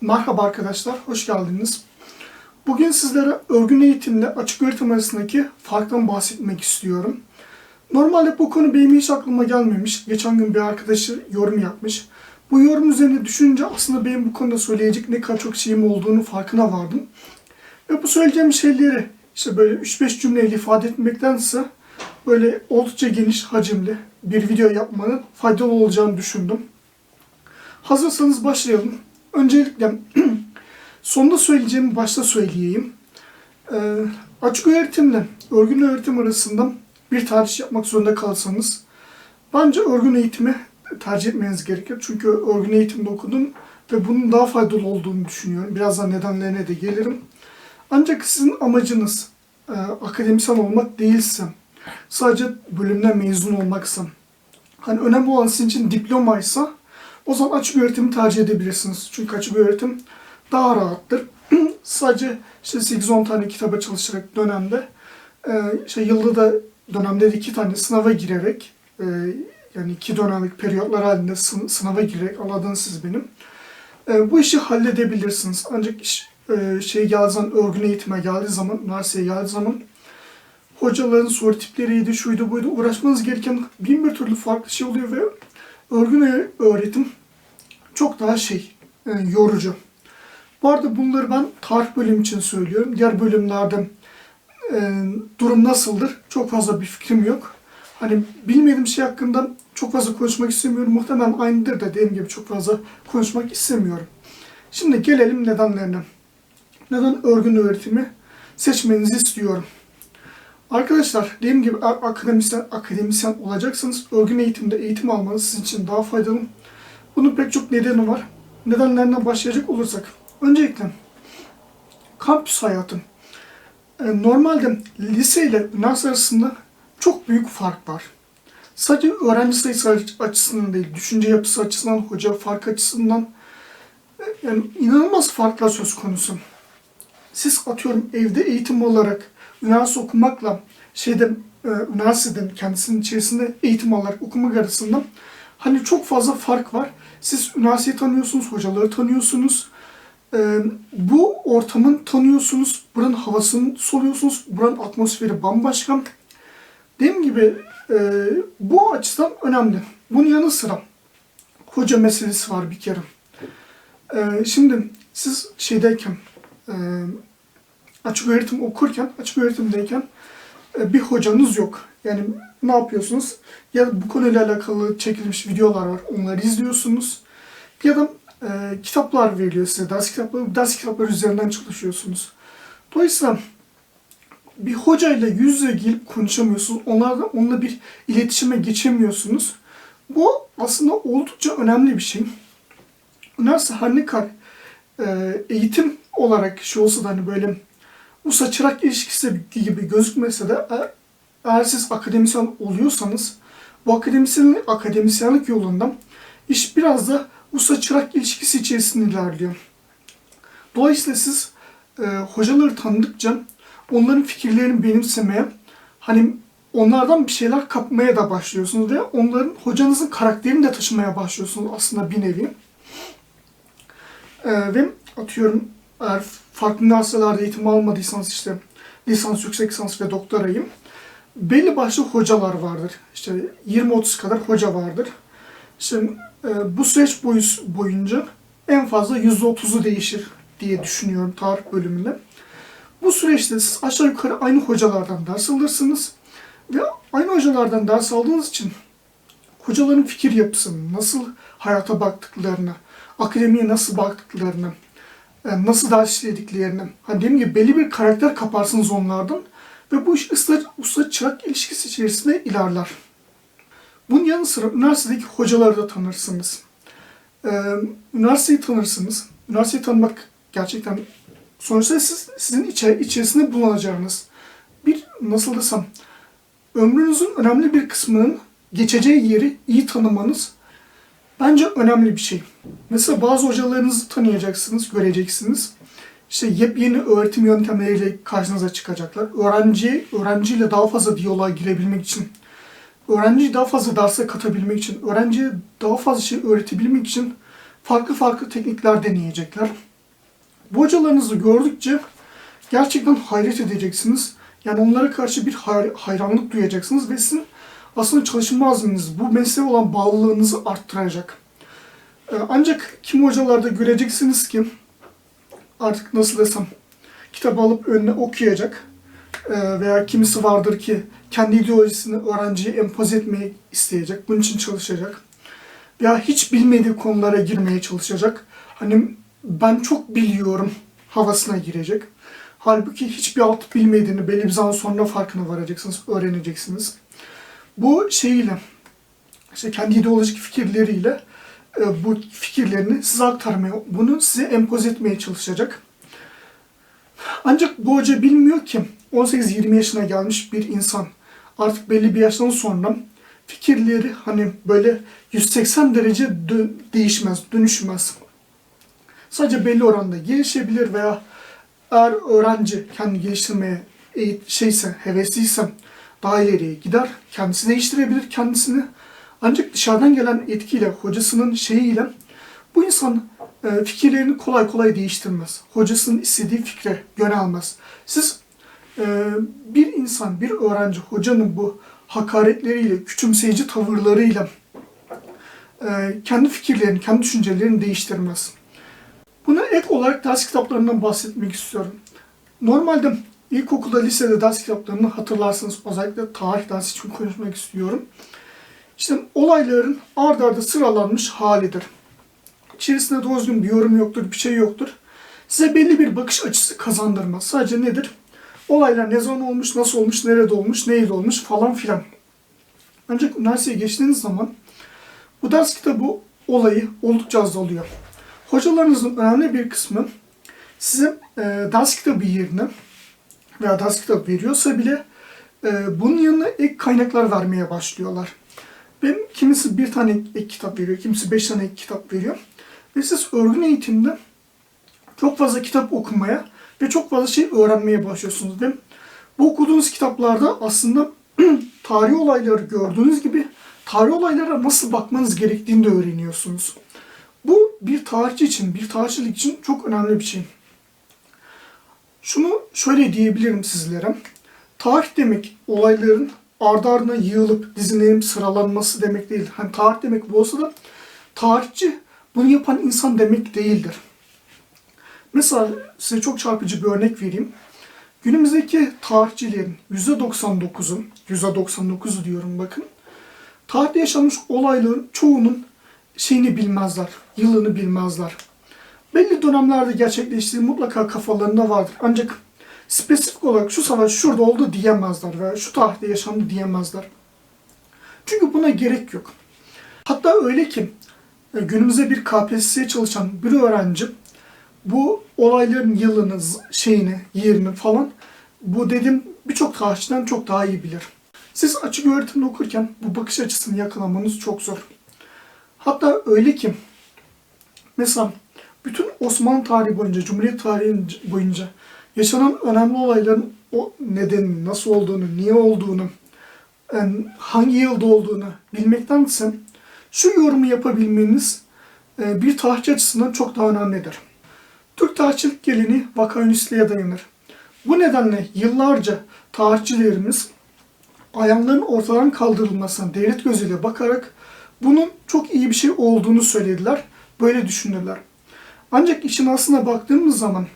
Merhaba arkadaşlar, hoş geldiniz. Bugün sizlere örgün eğitimle açık öğretim arasındaki farktan bahsetmek istiyorum. Normalde bu konu benim hiç aklıma gelmemiş. Geçen gün bir arkadaşı yorum yapmış. Bu yorum üzerine düşününce aslında benim bu konuda söyleyecek ne kadar çok şeyim olduğunu farkına vardım. Ve bu söyleyeceğim şeyleri işte böyle 3-5 cümleyle ifade etmektense böyle oldukça geniş hacimli bir video yapmanın faydalı olacağını düşündüm. Hazırsanız başlayalım. Öncelikle sonunda söyleyeceğimi başta söyleyeyim. Ee, açık öğretimle örgün öğretim arasında bir tercih yapmak zorunda kalsanız bence örgün eğitimi tercih etmeniz gerekir. Çünkü örgün eğitimde okudum ve bunun daha faydalı olduğunu düşünüyorum. Birazdan nedenlerine de gelirim. Ancak sizin amacınız e, akademisyen olmak değilse, sadece bölümden mezun olmaksa, hani önemli olan sizin için diplomaysa o zaman açık öğretimi tercih edebilirsiniz. Çünkü açık öğretim daha rahattır. Sadece işte 8-10 tane kitaba çalışarak dönemde e, işte yılda da dönemde de iki tane sınava girerek e, yani iki dönemlik periyotlar halinde sın- sınava girerek anladınız siz benim. E, bu işi halledebilirsiniz. Ancak iş şey geldiği zaman, örgün eğitime geldiği zaman, üniversiteye geldiği zaman hocaların soru tipleriydi, şuydu buydu uğraşmanız gereken bin bir türlü farklı şey oluyor ve örgün ö- öğretim çok daha şey, e, yorucu. Bu arada bunları ben tarih bölümü için söylüyorum. Diğer bölümlerde e, durum nasıldır çok fazla bir fikrim yok. Hani bilmediğim şey hakkında çok fazla konuşmak istemiyorum. Muhtemelen aynıdır da dediğim gibi çok fazla konuşmak istemiyorum. Şimdi gelelim nedenlerine. Neden örgün öğretimi seçmenizi istiyorum. Arkadaşlar dediğim gibi akademisyen, akademisyen olacaksanız örgün eğitimde eğitim almanız sizin için daha faydalı. Bunun pek çok nedeni var. Nedenlerinden başlayacak olursak. Öncelikle kampüs hayatı. E, Normalde lise ile üniversite arasında çok büyük fark var. Sadece öğrenci sayısı aç- açısından değil, düşünce yapısı açısından, hoca fark açısından e, yani inanılmaz farklar söz konusu. Siz atıyorum evde eğitim olarak üniversite okumakla şeyde e, üniversiteden kendisinin içerisinde eğitim alarak okumak arasında hani çok fazla fark var. Siz üniversiteyi tanıyorsunuz, hocaları tanıyorsunuz. E, bu ortamın tanıyorsunuz, buranın havasını soluyorsunuz, buranın atmosferi bambaşka. Dediğim gibi e, bu açıdan önemli. Bunun yanı sıra hoca meselesi var bir kere. E, şimdi siz şeydeyken e, açık öğretim okurken, açık öğretimdeyken e, bir hocanız yok. Yani ne yapıyorsunuz? Ya bu konuyla alakalı çekilmiş videolar var, onları izliyorsunuz. Ya da e, kitaplar veriliyor size, ders kitapları, ders kitapları üzerinden çalışıyorsunuz. Dolayısıyla bir hocayla yüz yüze gelip konuşamıyorsunuz. Onlarla, onunla bir iletişime geçemiyorsunuz. Bu aslında oldukça önemli bir şey. Üniversite her ne kadar eğitim olarak şey olsa da hani böyle usta çırak ilişkisi gibi gözükmese de e- eğer siz akademisyen oluyorsanız bu akademisyenlik, akademisyenlik yolunda iş biraz da usta çırak ilişkisi içerisinde ilerliyor. Dolayısıyla siz e, hocaları tanıdıkça onların fikirlerini benimsemeye hani onlardan bir şeyler kapmaya da başlıyorsunuz ve onların hocanızın karakterini de taşımaya başlıyorsunuz aslında bir nevi. E, ve atıyorum eğer farklı üniversitelerde eğitim almadıysanız işte lisans, yüksek lisans ve doktorayım. Belli başlı hocalar vardır. İşte 20-30 kadar hoca vardır. İşte e, bu süreç boyu, boyunca en fazla %30'u değişir diye düşünüyorum tarih bölümünde. Bu süreçte siz aşağı yukarı aynı hocalardan ders alırsınız. Ve aynı hocalardan ders aldığınız için hocaların fikir yapısını, nasıl hayata baktıklarını, akademiye nasıl baktıklarını, e, nasıl ders işlediklerini, hani dediğim gibi belli bir karakter kaparsınız onlardan ve bu iş usta, usta çırak ilişkisi içerisinde ilerler. Bunun yanı sıra üniversitedeki hocaları da tanırsınız. Ee, üniversiteyi tanırsınız. Üniversiteyi tanımak gerçekten sonuçta siz, sizin içe, içerisinde bulunacağınız bir nasıl desem ömrünüzün önemli bir kısmının geçeceği yeri iyi tanımanız bence önemli bir şey. Mesela bazı hocalarınızı tanıyacaksınız, göreceksiniz. İşte yepyeni öğretim yöntemleriyle karşınıza çıkacaklar. Öğrenci, öğrenciyle daha fazla diyaloğa girebilmek için, öğrenciyi daha fazla derse katabilmek için, öğrenciye daha fazla şey öğretebilmek için farklı farklı teknikler deneyecekler. Bu hocalarınızı gördükçe gerçekten hayret edeceksiniz. Yani onlara karşı bir hay- hayranlık duyacaksınız ve sizin aslında çalışma azminizi, bu mesleğe olan bağlılığınızı arttıracak. Ee, Ancak kim hocalarda göreceksiniz ki artık nasıl desem kitabı alıp önüne okuyacak Ee, veya kimisi vardır ki kendi ideolojisini öğrenciye empoze etmeyi isteyecek, bunun için çalışacak veya hiç bilmediği konulara girmeye çalışacak. Hani ben çok biliyorum havasına girecek. Halbuki hiçbir alt bilmediğini belli bir zaman sonra farkına varacaksınız, öğreneceksiniz. Bu şeyiyle, işte kendi ideolojik fikirleriyle e, bu fikirlerini size aktarmaya, bunu size empoze etmeye çalışacak. Ancak bu hoca bilmiyor ki 18-20 yaşına gelmiş bir insan artık belli bir yaştan sonra fikirleri hani böyle 180 derece değişmez, dönüşmez. Sadece belli oranda gelişebilir veya eğer öğrenci kendi geliştirmeye şeyse, hevesliyse daha ileriye gider. Kendisi değiştirebilir kendisini. Ancak dışarıdan gelen etkiyle, hocasının şeyiyle bu insan e, fikirlerini kolay kolay değiştirmez. Hocasının istediği fikre yönelmez. Siz e, bir insan, bir öğrenci hocanın bu hakaretleriyle, küçümseyici tavırlarıyla e, kendi fikirlerini, kendi düşüncelerini değiştirmez. Buna ek olarak ders kitaplarından bahsetmek istiyorum. Normalde ilkokulda, lisede ders kitaplarını hatırlarsınız. Özellikle tarih dersi için konuşmak istiyorum. İşte olayların ard arda sıralanmış halidir. İçerisinde doğru bir yorum yoktur, bir şey yoktur. Size belli bir bakış açısı kazandırmaz. Sadece nedir? Olaylar ne zaman olmuş, nasıl olmuş, nerede olmuş, neydi olmuş falan filan. Ancak üniversiteye geçtiğiniz zaman bu ders kitabı olayı oldukça azalıyor. Hocalarınızın önemli bir kısmı size e, ders kitabı yerine veya ders kitabı veriyorsa bile e, bunun yanına ek kaynaklar vermeye başlıyorlar. Benim kimisi bir tane ek kitap veriyor, kimisi beş tane ek kitap veriyor. Ve siz örgün eğitimde çok fazla kitap okumaya ve çok fazla şey öğrenmeye başlıyorsunuz. Ve bu okuduğunuz kitaplarda aslında tarih olayları gördüğünüz gibi tarih olaylara nasıl bakmanız gerektiğini de öğreniyorsunuz. Bu bir tarihçi için, bir tarihçilik için çok önemli bir şey. Şunu şöyle diyebilirim sizlere. Tarih demek olayların ardı ardına yığılıp dizilenip sıralanması demek değil. Hani tarih demek bu olsa da tarihçi bunu yapan insan demek değildir. Mesela size çok çarpıcı bir örnek vereyim. Günümüzdeki tarihçilerin %99'u, %99'u diyorum bakın, tarihte yaşanmış olayların çoğunun şeyini bilmezler, yılını bilmezler. Belli dönemlerde gerçekleştiği mutlaka kafalarında vardır. Ancak spesifik olarak şu savaş şurada oldu diyemezler veya şu tarihte yaşandı diyemezler. Çünkü buna gerek yok. Hatta öyle ki e, günümüzde bir KPSS'ye çalışan bir öğrenci bu olayların yılını, şeyini, yerini falan bu dedim birçok tarihçiden çok daha iyi bilir. Siz açık öğretimde okurken bu bakış açısını yakalamanız çok zor. Hatta öyle ki mesela bütün Osmanlı tarihi boyunca, Cumhuriyet tarihi boyunca yaşanan önemli olayların o nedeni, nasıl olduğunu, niye olduğunu, yani hangi yılda olduğunu bilmektense şu yorumu yapabilmeniz e, bir tarihçi açısından çok daha önemlidir. Türk tarihçilik geleneği vakaünistliğe dayanır. Bu nedenle yıllarca tarihçilerimiz ayağların ortadan kaldırılmasına devlet gözüyle bakarak bunun çok iyi bir şey olduğunu söylediler. Böyle düşündüler. Ancak işin aslına baktığımız zaman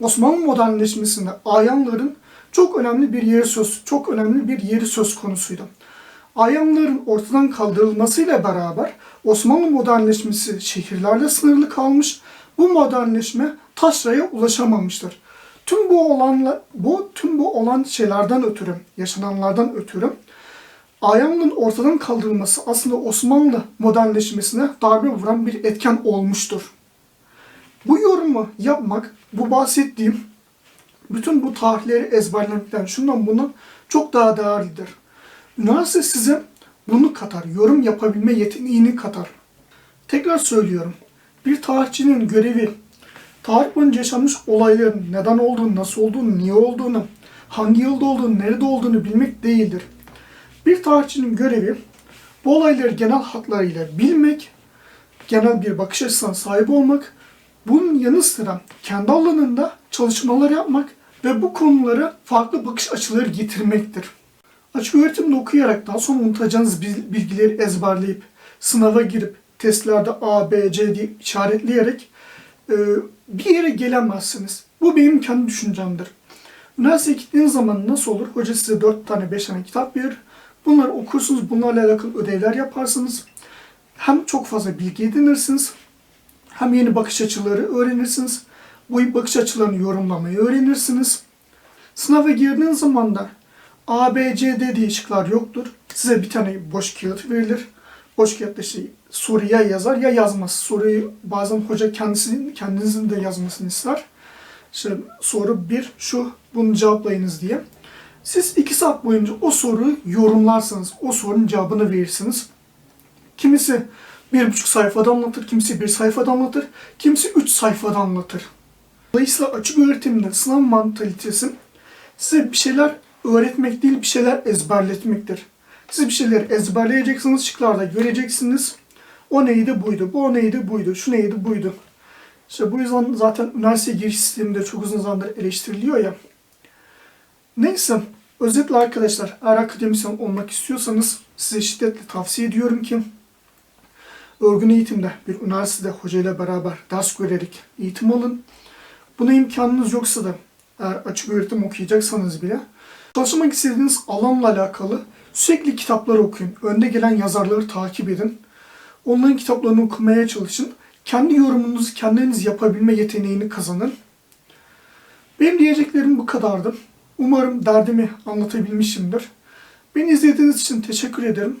Osmanlı modernleşmesinde ayanların çok önemli bir yeri söz çok önemli bir yeri söz konusuydu. Ayanların ortadan kaldırılmasıyla beraber Osmanlı modernleşmesi şehirlerle sınırlı kalmış. Bu modernleşme taşraya ulaşamamıştır. Tüm bu olanla bu tüm bu olan şeylerden ötürü, yaşananlardan ötürü Ayanlığın ortadan kaldırılması aslında Osmanlı modernleşmesine darbe vuran bir etken olmuştur. Bu yorumu yapmak, bu bahsettiğim bütün bu tarihleri ezberlemekten, şundan bundan çok daha değerlidir. Üniversite size bunu katar, yorum yapabilme yeteneğini katar. Tekrar söylüyorum, bir tarihçinin görevi tarih boyunca yaşanmış olayların neden olduğunu, nasıl olduğunu, niye olduğunu, hangi yılda olduğunu, nerede olduğunu bilmek değildir. Bir tarihçinin görevi bu olayları genel hatlarıyla bilmek, genel bir bakış açısına sahip olmak, Bunun yanı sıra kendi alanında çalışmalar yapmak ve bu konulara farklı bakış açıları getirmektir. Açık öğretimde okuyarak daha sonra unutacağınız bil- bilgileri ezberleyip sınava girip testlerde A, B, C diye işaretleyerek e, bir yere gelemezsiniz. Bu benim kendi düşüncemdir. Üniversiteye gittiğiniz zaman nasıl olur? Hoca size 4 tane 5 tane kitap verir. Bunları okursunuz, bunlarla alakalı ödevler yaparsınız. Hem çok fazla bilgi edinirsiniz, hem yeni bakış açıları öğrenirsiniz. Bu bakış açılarını yorumlamayı öğrenirsiniz. Sınava girdiğiniz zaman da A, B, C, D diye şıklar yoktur. Size bir tane boş kağıt verilir. Boş kağıtta işte soru ya yazar ya yazmaz. Soruyu bazen hoca kendisi, kendinizin de yazmasını ister. İşte soru bir şu bunu cevaplayınız diye. Siz iki saat boyunca o soruyu yorumlarsınız. O sorunun cevabını verirsiniz. Kimisi bir buçuk sayfada anlatır, kimisi bir sayfada anlatır, kimisi üç sayfada anlatır. Dolayısıyla açık öğretimde sınav mantalitesi size bir şeyler öğretmek değil, bir şeyler ezberletmektir. Siz bir şeyleri ezberleyeceksiniz, şıklarda göreceksiniz. O neydi buydu, bu o neydi buydu, şu neydi buydu. İşte bu yüzden zaten üniversite giriş sisteminde çok uzun zamandır eleştiriliyor ya. Neyse, özetle arkadaşlar eğer akademisyen olmak istiyorsanız size şiddetle tavsiye ediyorum ki örgün eğitimde bir üniversitede hocayla beraber ders görerek eğitim alın. Buna imkanınız yoksa da eğer açık öğretim okuyacaksanız bile çalışmak istediğiniz alanla alakalı sürekli kitaplar okuyun. Önde gelen yazarları takip edin. Onların kitaplarını okumaya çalışın. Kendi yorumunuzu kendiniz yapabilme yeteneğini kazanın. Benim diyeceklerim bu kadardı. Umarım derdimi anlatabilmişimdir. Beni izlediğiniz için teşekkür ederim.